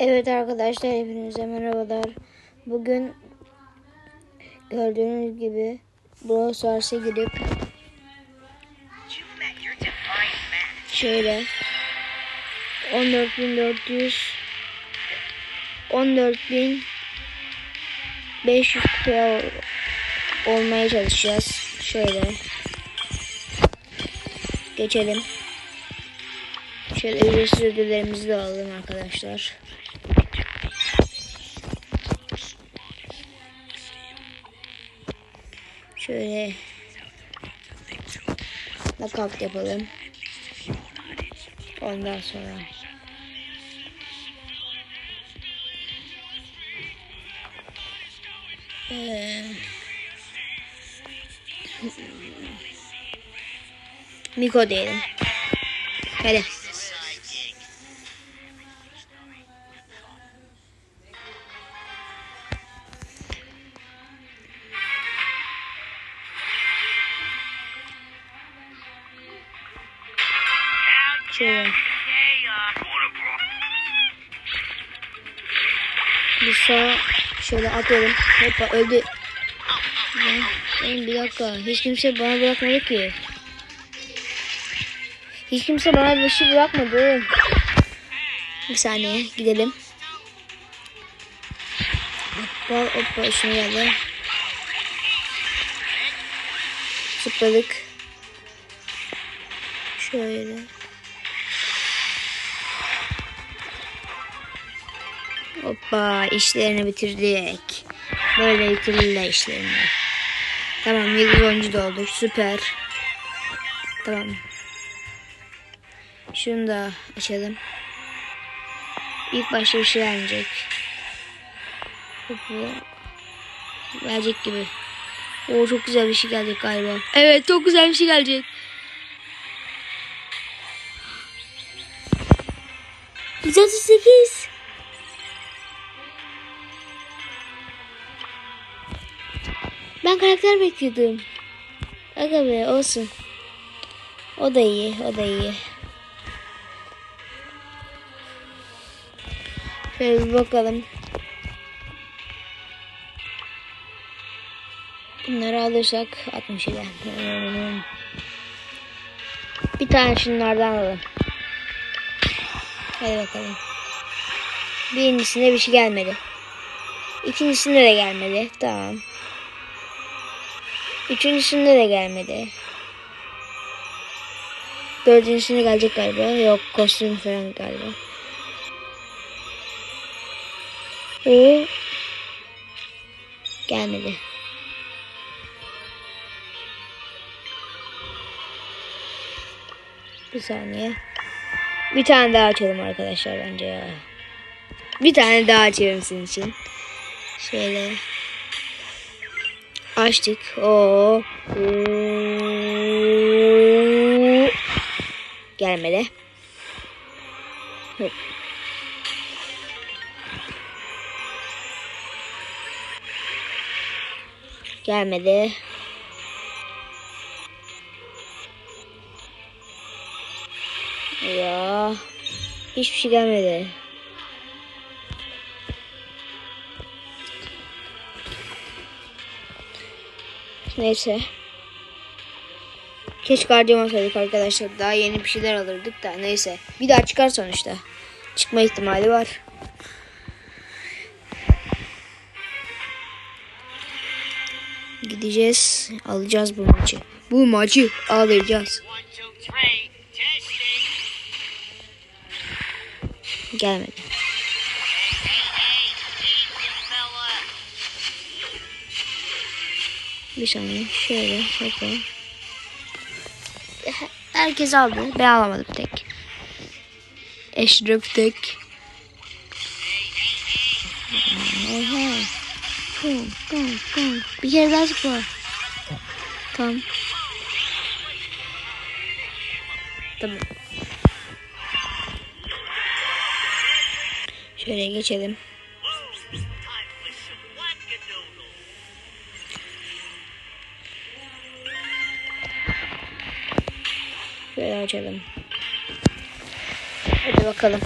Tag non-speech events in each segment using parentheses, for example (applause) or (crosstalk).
Evet arkadaşlar hepinize merhabalar. Bugün gördüğünüz gibi Brawl Stars'a girip şöyle 14.400 14.500 kupaya ol- olmaya çalışacağız. Şöyle geçelim. Şöyle ücretsiz ödüllerimizi de alalım arkadaşlar. Şöyle knockout yapalım. Ondan sonra (laughs) Eee, Miko diyelim. Hadi. Sağ şöyle atıyorum. Hoppa öldü. Oğlum bir dakika. Hiç kimse bana bırakmadı ki. Hiç kimse bana bir şey bırakmadı. Bir saniye gidelim. Hoppa hoppa üstüne geldi. Zıpladık. Şöyle. Hoppa işlerini bitirdik. Böyle bitirirler işlerini. Tamam 7 oyuncu da olduk. Süper. Tamam. Şunu da açalım. İlk başta bir şey gelecek. Hoppa. Gelecek gibi. Oo çok güzel bir şey gelecek galiba. Evet çok güzel bir şey gelecek. Güzel sekiz. Ben karakter bekliyordum. Aga be olsun. O da iyi, o da iyi. Şöyle bir bakalım. Bunları alırsak 60 ile. Bir tane şunlardan alalım. Hadi bakalım. Birincisinde bir şey gelmedi. İkincisinde de gelmedi. Tamam. Üçüncüsünde de gelmedi. Dördüncüsünde gelecek galiba. Yok kostüm falan galiba. O gelmedi. Bir saniye. Bir tane daha açalım arkadaşlar bence ya. Bir tane daha açıyorum sizin için. Şöyle. Açtık. Oo. Gelmedi. Hop. Gelmedi. Ya. Hiçbir şey gelmedi. Neyse. Keşke harcamasaydık arkadaşlar. Daha yeni bir şeyler alırdık da neyse. Bir daha çıkar sonuçta. Çıkma ihtimali var. Gideceğiz. Alacağız bu maçı. Bu maçı alacağız. Gelmedi. Bir saniye. Şöyle. Hoppa. Herkes aldı. Ben alamadım tek. Eşref tek. Oha. Kum, kum, kum. Bir kere daha zıpla. Tamam. Tamam. Şöyle geçelim. Şöyle açalım. Hadi bakalım.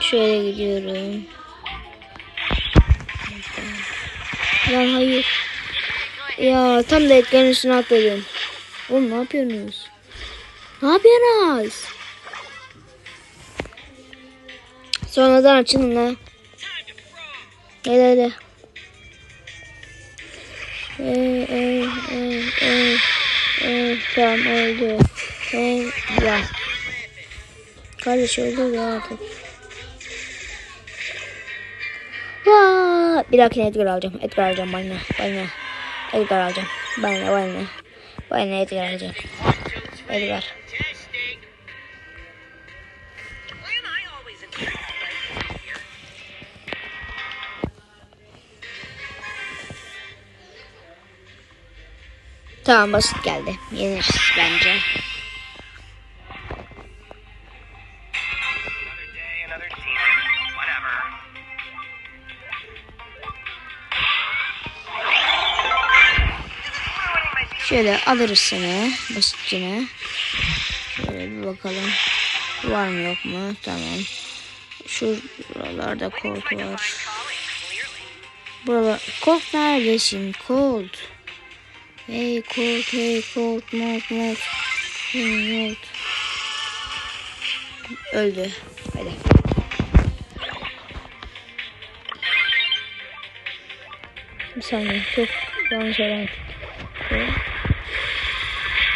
Şöyle gidiyorum. Lan hayır. Ya tam da ekranın üstüne atladım. Oğlum ne yapıyorsunuz? Ne yapıyorsunuz? Sonradan açılın lan. Gel hadi. Ee, ee, ee, ee, ee, tamam öldü. Ee, ya. Kardeş öldü ya artık. Vaa! Bir dahakine Edgar alacağım. Edgar alacağım bana. Bana. Edgar alacağım. Bana bana. Bana Edgar alacağım. Edgar. Tamam basit geldi. Yeniriz bence. Şöyle alırız seni basitçine. Şöyle bir bakalım. Var mı yok mu? Tamam. Şuralarda Colt var. Calling, clearly. Buralar. Colt neredesin? Hey Colt, hey Colt, Molt, Molt. Hey Molt. Öldü. Hadi. Bir saniye. Çok yanlış. Şöyle.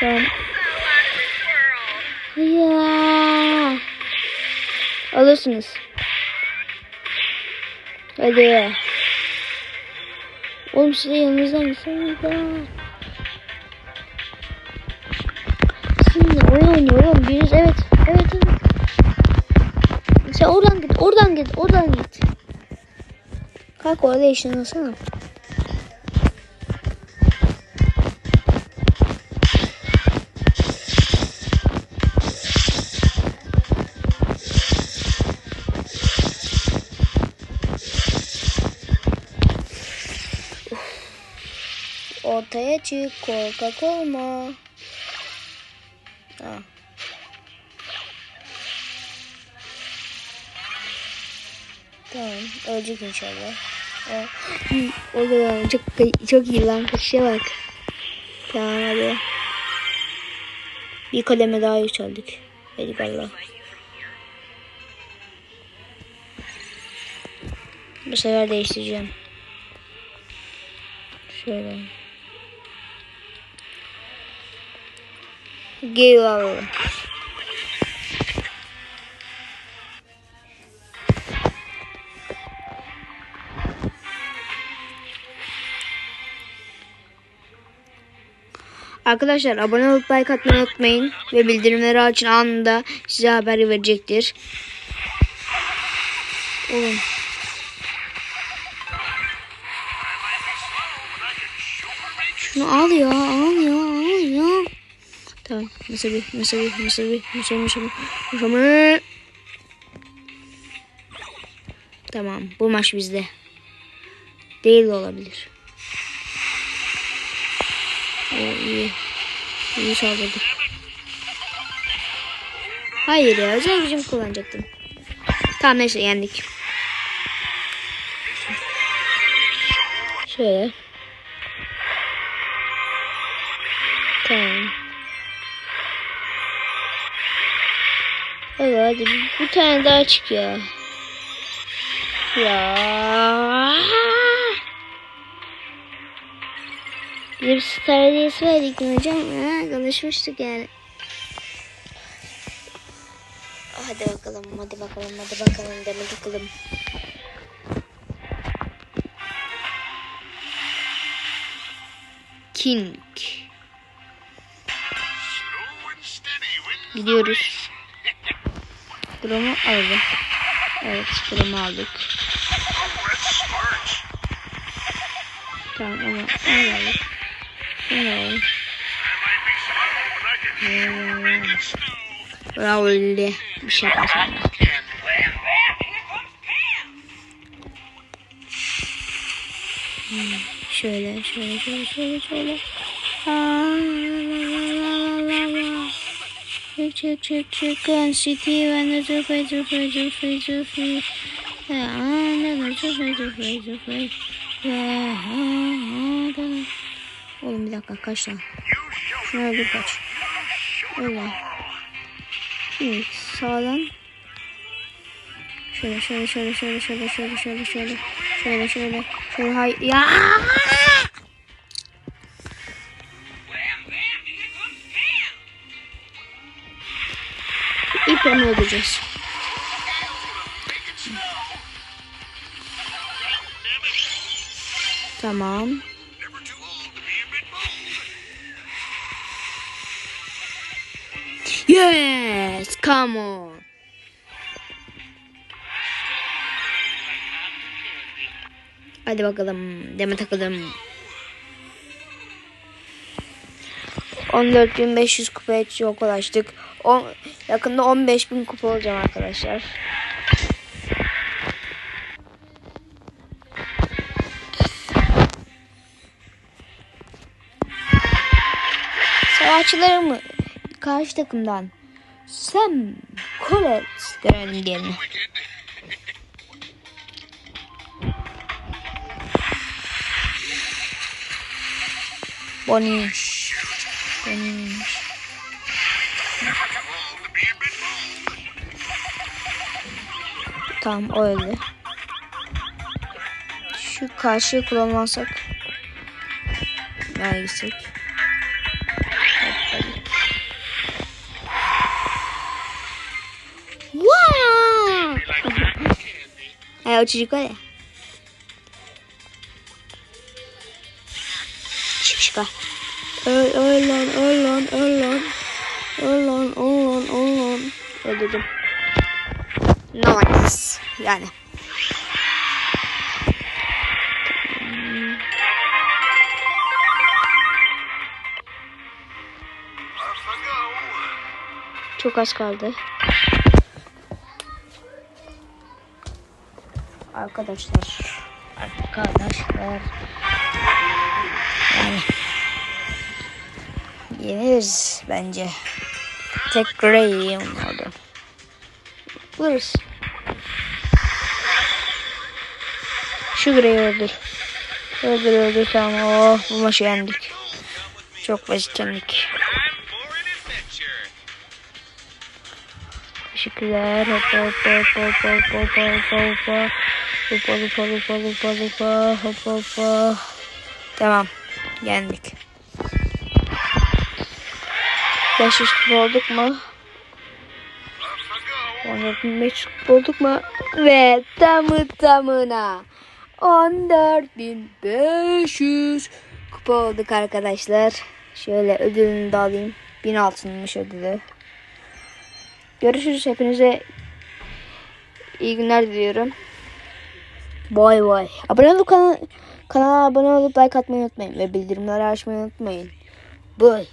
Tamam. Ya. Alırsınız. Hadi. Oğlum size yanınızdan gitseniz ya. Oyun oynuyor oğlum. Evet. Evet evet. Sen oradan git. Oradan git. Oradan git. Kalk orada işinasana. Ortaya çık korkak olma. Tamam ölecek inşallah. O, o kadar çok, çok iyi lan kaçışa bak. Tamam hadi. Bir kademe daha yükseldik. Eyvallah. Bu sefer değiştireceğim. Şöyle. Gel. Arkadaşlar abone olup like atmayı unutmayın ve bildirimleri açın anında size haber verecektir. Oğlum Şunu al ya, al ya, al ya. Tamam, Musabi, Musabi, Musabi, Musabi, Musabi, Musabi. Tamam, bu maç bizde. Değil de olabilir. O iyi. İyi saldırdık. Hayır ya, özel gücüm kullanacaktım. Tamam neyse yendik. Şöyle. Tamam. Hadi hadi bir tane daha çık ya. Ya. Star hediyesi verdik mi hocam? Ha, konuşmuştuk yani. Hadi bakalım, hadi bakalım, hadi bakalım deme bakalım. King. Gidiyoruz. Drone'u alalım. Evet, drone'u aldık. Tamam, ama onu you know. Raul Schaffer. Şöyle, şöyle, şöyle, şöyle, şöyle. Çık, çık, çık, çık. Gun City, ben de zıfay, zıfay, zıfay, zıfay. Ben de zıfay, zıfay, zıfay. Oğlum bir dakika kaç lan Şuna öldür kaç Öyle Şimdi sağdan Şöyle şöyle şöyle şöyle şöyle şöyle şöyle şöyle şöyle şöyle şöyle hay ya İple mi ödeyeceğiz? Tamam. Yes, come on. Hadi bakalım. Deme takalım. 14.500 kupaya çok ulaştık. O, yakında 15.000 kupa olacağım arkadaşlar. Savaşçılarımı karşı takımdan Sam Collet görelim diyelim. Bonnie. Bonnie. Tamam o öldü. Şu karşıya kullanmazsak. Nereye gitsek? Ay o çocuk var ya. Şipşika. Öl, öl lan, öl lan, öl lan. Öl lan, öl lan, öl lan. Öldürdüm. Nice. Yani. Çok az kaldı. Arkadaşlar. Arkadaşlar. Yani. Yeniriz bence. Tek Grey oldu. Buluruz. Şu Grey'i öldür. Öldür öldür tamam. Oh bu maçı yendik. Çok basit yendik. Teşekkürler. Hoppa hoppa hoppa hoppa hoppa hoppa hoppa hoppa hoppa hoppa hoppa hoppa hoppa hoppa Tamam. Yendik. 500 kupa olduk mu? 14.500 kupa olduk mu? Ve tamı tamına 14.500 kupa olduk arkadaşlar. Şöyle ödülünü de alayım. 1000 altınmış ödülü. Görüşürüz hepinize. iyi günler diliyorum. Bay bay. Abone olup kanala, kanala abone olup like atmayı unutmayın. Ve bildirimleri açmayı unutmayın. Bye.